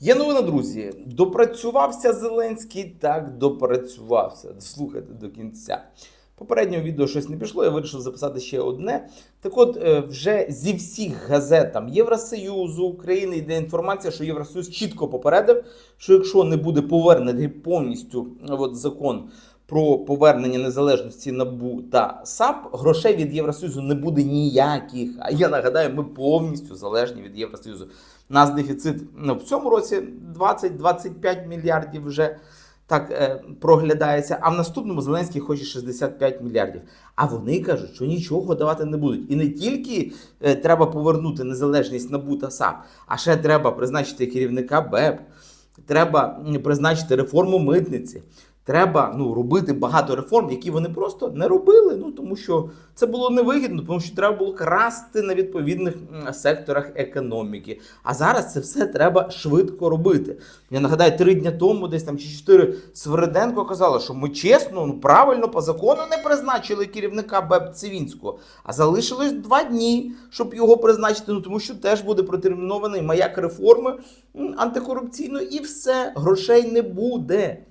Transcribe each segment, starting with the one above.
Є новина, друзі. Допрацювався Зеленський, так допрацювався. Слухайте до кінця. Попереднього відео щось не пішло, я вирішив записати ще одне. Так от, е, вже зі всіх газет там Євросоюзу, України йде інформація, що Євросоюз чітко попередив, що якщо не буде повернений повністю е, от, закон про повернення незалежності НАБУ та САП, грошей від Євросоюзу не буде ніяких. А я нагадаю, ми повністю залежні від Євросоюзу. У нас дефіцит ну, в цьому році 20-25 мільярдів вже так е, проглядається. А в наступному Зеленський хоче 65 мільярдів. А вони кажуть, що нічого давати не будуть. І не тільки е, треба повернути незалежність НАБУ та САП, а ще треба призначити керівника БЕП, треба призначити реформу митниці. Треба ну, робити багато реформ, які вони просто не робили. Ну тому що це було невигідно, тому що треба було красти на відповідних секторах економіки. А зараз це все треба швидко робити. Я нагадаю, три дні тому, десь там чи чотири Свериденко казала, що ми чесно, ну правильно по закону не призначили керівника БЕП Цивінського, а залишилось два дні, щоб його призначити. Ну тому що теж буде протермінований маяк реформи антикорупційної, і все грошей не буде.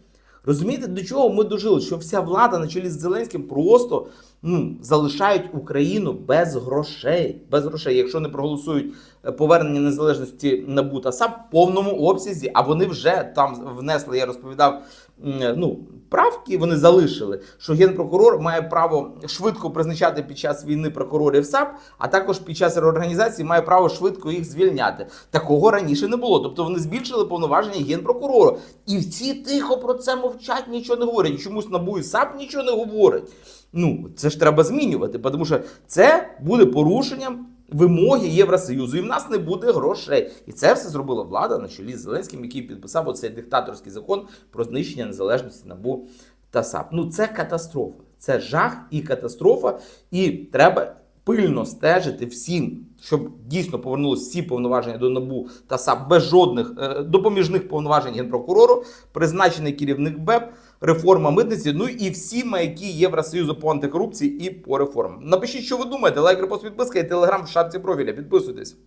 Розумієте, до чого ми дожили? Що вся влада на чолі з Зеленським просто ну, залишають Україну без грошей. Без грошей, якщо не проголосують е, повернення незалежності НАБУ та САП в повному обсязі, а вони вже там внесли, я розповідав, ну, правки вони залишили, що генпрокурор має право швидко призначати під час війни прокурорів САП, а також під час реорганізації має право швидко їх звільняти. Такого раніше не було. Тобто вони збільшили повноваження генпрокурору. І всі тихо про це мовчать, нічого не говорять. Чомусь НАБУ і САП нічого не говорить. Ну, це ж треба змінювати, тому що це буде порушенням вимоги Євросоюзу, і в нас не буде грошей. І це все зробила влада на чолі з Зеленським, який підписав оцей диктаторський закон про знищення незалежності НАБУ та САП. Ну це катастрофа. Це жах і катастрофа. І треба пильно стежити всім, щоб дійсно повернулися всі повноваження до НАБУ та САП без жодних е, допоміжних повноважень генпрокурору, призначений керівник БЕП, реформа митниці, ну і всі маяки Євросоюзу по антикорупції і по реформам. Напишіть, що ви думаєте, лайк, репост, підписка і телеграм в шапці профіля. Підписуйтесь.